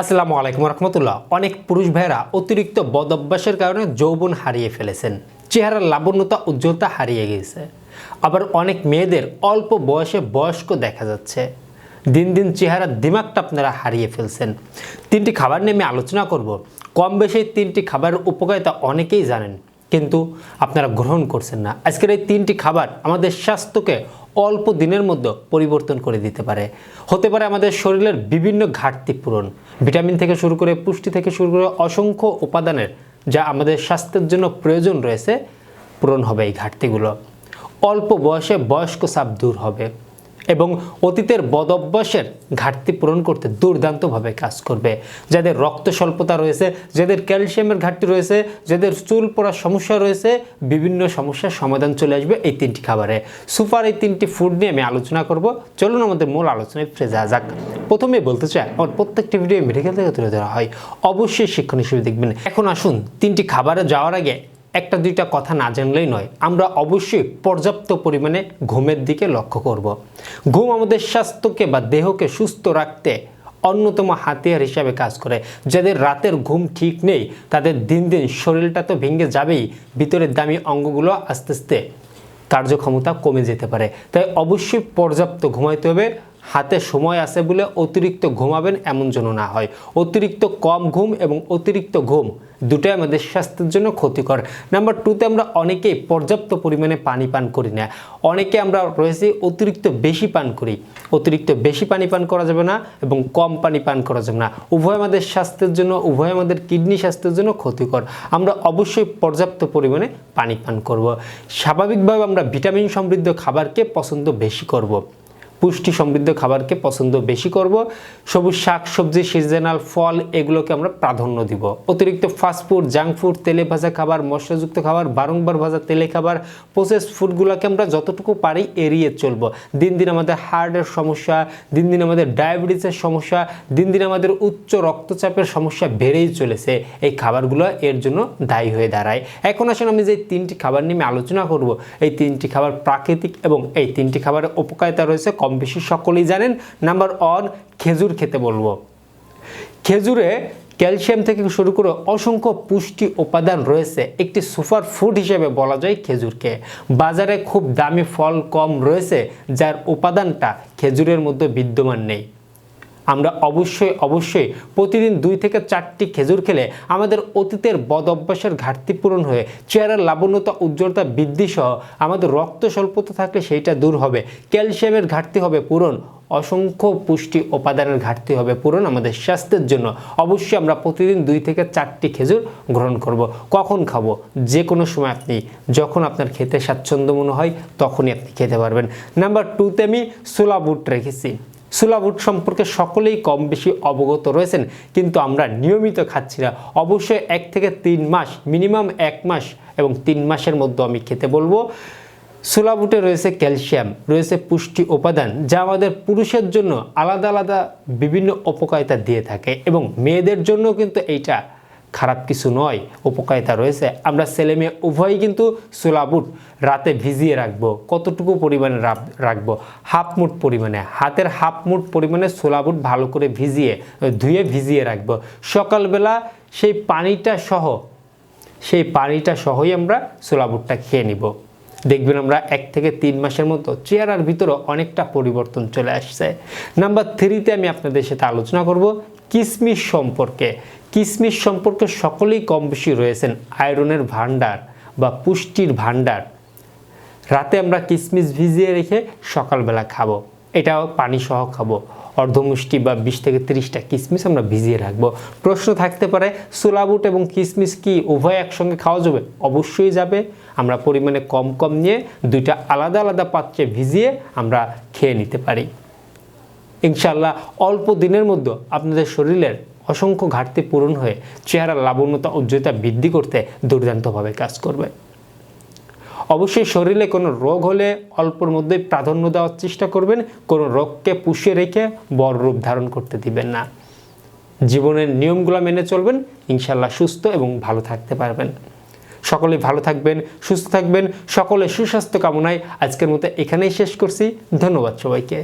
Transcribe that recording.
আসসালামু আলাইকুম রহমতুল্লাহ। অনেক পুরুষ ভাইয়েরা অতিরিক্ত বদ অভ্যাসের কারণে যৌবন হারিয়ে ফেলেছেন। চেহারার লাবণ্যতা, উজ্জ্বলতা হারিয়ে গেছে আবার অনেক মেয়েদের অল্প বয়সে বয়স্ক দেখা যাচ্ছে। দিন দিন চেহারার দিমাগটা আপনারা হারিয়ে ফেলছেন। তিনটি খাবার নিয়ে আমি আলোচনা করব। কম বেশি তিনটি খাবারের উপকারিতা অনেকেই জানেন। কিন্তু আপনারা গ্রহণ করছেন না। আজকের এই তিনটি খাবার আমাদের স্বাস্থ্যকে অল্প দিনের মধ্যে পরিবর্তন করে দিতে পারে। হতে পারে আমাদের শরীরের বিভিন্ন ঘাটতি পূরণ। ভিটামিন থেকে শুরু করে পুষ্টি থেকে শুরু করে অসংখ্য উপাদানের যা আমাদের স্বাস্থ্যের জন্য প্রয়োজন রয়েছে, পূরণ হবে এই ঘাটতিগুলো। অল্প বয়সে বয়স্ক চাপ দূর হবে। এবং অতীতের বদ অভ্যাসের ঘাটতি পূরণ করতে দুর্দান্তভাবে কাজ করবে। যাদের রক্ত স্বল্পতা রয়েছে, যাদের ক্যালসিয়ামের ঘাটতি রয়েছে, যাদের চুল পড়ার সমস্যা রয়েছে, বিভিন্ন সমস্যার সমাধান চলে আসবে এই তিনটি খাবারে। সুপার এই তিনটি ফুড নিয়ে আমি আলোচনা করব। চলুন আমাদের মূল আলোচনায় ফিরে যাওয়া যাক। প্রথমে বলতে চাই, আমার প্রত্যেকটি ভিডিও মেডিকেল থেকে তুলে ধরা হয়। অবশ্যই শিক্ষণ হিসেবে দেখবেন। এখন আসুন, তিনটি খাবারে যাওয়ার আগে একটা দুইটা কথা না জানলেই নয়, আমরা অবশ্যই পর্যাপ্ত পরিমাণে ঘুমের দিকে লক্ষ্য করব। ঘুম আমাদের স্বাস্থ্যকে বা দেহকে সুস্থ রাখতে অন্যতম হাতিয়ার হিসাবে কাজ করে যাদের রাতের ঘুম ঠিক নেই, তাদের দিন দিন শরীরটা তো ভেঙে যাবেই, ভিতরের দামি অঙ্গগুলো আস্তে আস্তে কার্যক্ষমতা কমে যেতে পারে তাই অবশ্যই পর্যাপ্ত ঘুমাইতে হবে হাতে সময় আছে বলে অতিরিক্ত ঘুমাবেন এমন যেন না হয়। অতিরিক্ত কম ঘুম এবং অতিরিক্ত ঘুম দুটোই আমাদের স্বাস্থ্যের জন্য ক্ষতিকর। নাম্বার টুতে আমরা অনেকেই পর্যাপ্ত পরিমাণে পানি পান করি না। অনেকে আমরা রয়েছি অতিরিক্ত বেশি পান করি। অতিরিক্ত বেশি পানি পান করা যাবে না এবং কম পানি পান করা যাবে না। উভয় আমাদের স্বাস্থ্যের জন্য, উভয় আমাদের কিডনি স্বাস্থ্যের জন্য ক্ষতিকর। আমরা অবশ্যই পর্যাপ্ত পরিমাণে পানি পান করব। স্বাভাবিকভাবে আমরা ভিটামিন সমৃদ্ধ খাবারকে পছন্দ বেশি করব। পুষ্টি সমৃদ্ধ খাবারকে পছন্দ বেশি করব। সবুজ শাক সবজি সিজনাল ফল, এগুলোকে আমরা প্রাধান্য দিব। অতিরিক্ত ফাস্টফুড জাঙ্ক ফুড তেলে ভাজা খাবার, মশলাযুক্ত খাবার, বারংবার ভাজা তেলে খাবার প্রসেস ফুডগুলোকে আমরা যতটুকু পারি এড়িয়ে চলবো। দিন দিন আমাদের হার্টের সমস্যা, দিন দিন আমাদের ডায়াবেটিসের সমস্যা, দিন দিন আমাদের উচ্চ রক্তচাপের সমস্যা বেড়েই চলেছে। এই খাবারগুলো এর জন্য দায়ী হয়ে দাঁড়ায়। এখন আসলে আমি যে তিনটি খাবার নিয়ে আলোচনা করব। এই তিনটি খাবার প্রাকৃতিক এবং এই তিনটি খাবারের উপকারিতা রয়েছে, কম বেশি সকলেই জানেন, নাম্বার ওয়ান খেজুর খেতে বলব। খেজুরে ক্যালসিয়াম থেকে শুরু করে অসংখ্য পুষ্টি উপাদান রয়েছে। একটি সুপার ফুড হিসেবে বলা যায় খেজুরকে। বাজারে খুব দামি ফল কম রয়েছে, যার উপাদানটা খেজুরের মধ্যে বিদ্যমান নেই। আমরা অবশ্যই অবশ্যই প্রতিদিন দুই থেকে চারটি খেজুর খেলে আমাদের অতীতের বদ অভ্যাসের ঘাটতি পূরণ হয়ে চেহারার লাবণ্যতা, উজ্জ্বলতা বৃদ্ধি সহ আমাদের রক্ত স্বল্পতা থাকলে সেইটা দূর হবে। ক্যালসিয়ামের ঘাটতি হবে পূরণ। অসংখ্য পুষ্টি উপাদানের ঘাটতি হবে পূরণ আমাদের স্বাস্থ্যের জন্য। অবশ্যই আমরা প্রতিদিন দুই থেকে চারটি খেজুর গ্রহণ করব। কখন খাব? যে কোনো সময় আপনি যখন আপনার খেতে স্বাচ্ছন্দ্য মনে হয় তখনই আপনি খেতে পারবেন। নাম্বার টুতে আমি সোলা বুট রেখেছি। সুলাভুট সম্পর্কে সকলেই কম বেশি অবগত রয়েছেন, কিন্তু আমরা নিয়মিত খাচ্ছি না। অবশ্যই এক থেকে তিন মাস, মিনিমাম এক মাস এবং তিন মাসের মধ্যে আমি খেতে বলব। সুলাবুটে রয়েছে ক্যালসিয়াম, রয়েছে পুষ্টি উপাদান, যা আমাদের পুরুষের জন্য আলাদা আলাদা বিভিন্ন উপকারিতা দিয়ে থাকে এবং মেয়েদের জন্য কিন্তু এইটা খারাপ কিছু নয়, উপকারিতা রয়েছে। আমরা ছেলে মেয়ে উভয়ই কিন্তু সোলাবুট রাতে ভিজিয়ে রাখব, কতটুকু পরিমাণে রাখ- রাখব? হাফ মুট পরিমাণে, হাতের হাফ মুট পরিমাণে সোলাবুট ভালো করে ভিজিয়ে, ধুয়ে ভিজিয়ে রাখব। সকালবেলা সেই পানিটা সহ, সেই পানিটা সহই আমরা সোলাবুটটা খেয়ে নিব। দেখবেন আমরা এক থেকে তিন মাসের মতো চেহারার ভিতরে অনেকটা পরিবর্তন চলে আসছে। নাম্বার থ্রিতে আমি আপনাদের সাথে আলোচনা করব কিসমিস সম্পর্কে। কিসমিস সম্পর্কে সকলেই কম বেশি রয়েছেন আয়রনের ভাণ্ডার বা পুষ্টির ভাণ্ডার। রাতে আমরা কিসমিস ভিজিয়ে রেখে সকালবেলা খাব। এটাও পানি সহ খাব। অর্ধমুষ্টি বা বিশ থেকে তিরিশটা কিসমিস আমরা ভিজিয়ে রাখব। প্রশ্ন থাকতে পারে, সোলাবুট এবং কিসমিস কি উভয় একসঙ্গে খাওয়া যাবে? অবশ্যই যাবে। আমরা পরিমাণে কম কম নিয়ে দুইটা আলাদা আলাদা পাত্রে ভিজিয়ে আমরা খেয়ে নিতে পারি। ইনশাল্লাহ অল্প দিনের মধ্যে আপনাদের শরীরের অসংখ্য ঘাটতি পূরণ হয়ে চেহারার লাবণ্যতা, উজ্জ্বলতা বৃদ্ধি করতে দুর্দান্তভাবে কাজ করবে। অবশ্যই শরীরে কোনো রোগ হলে অল্পর মধ্যেই প্রাধান্য দেওয়ার চেষ্টা করবেন। কোনো রোগকে পুষিয়ে রেখে বড় রূপ ধারণ করতে দিবেন না। জীবনের নিয়মগুলো মেনে চলবেন ইনশাল্লাহ সুস্থ এবং ভালো থাকতে পারবেন। সকলে ভালো থাকবেন, সুস্থ থাকবেন সকলে সুস্বাস্থ্য কামনায় আজকের মতো এখানেই শেষ করছি। ধন্যবাদ সবাইকে।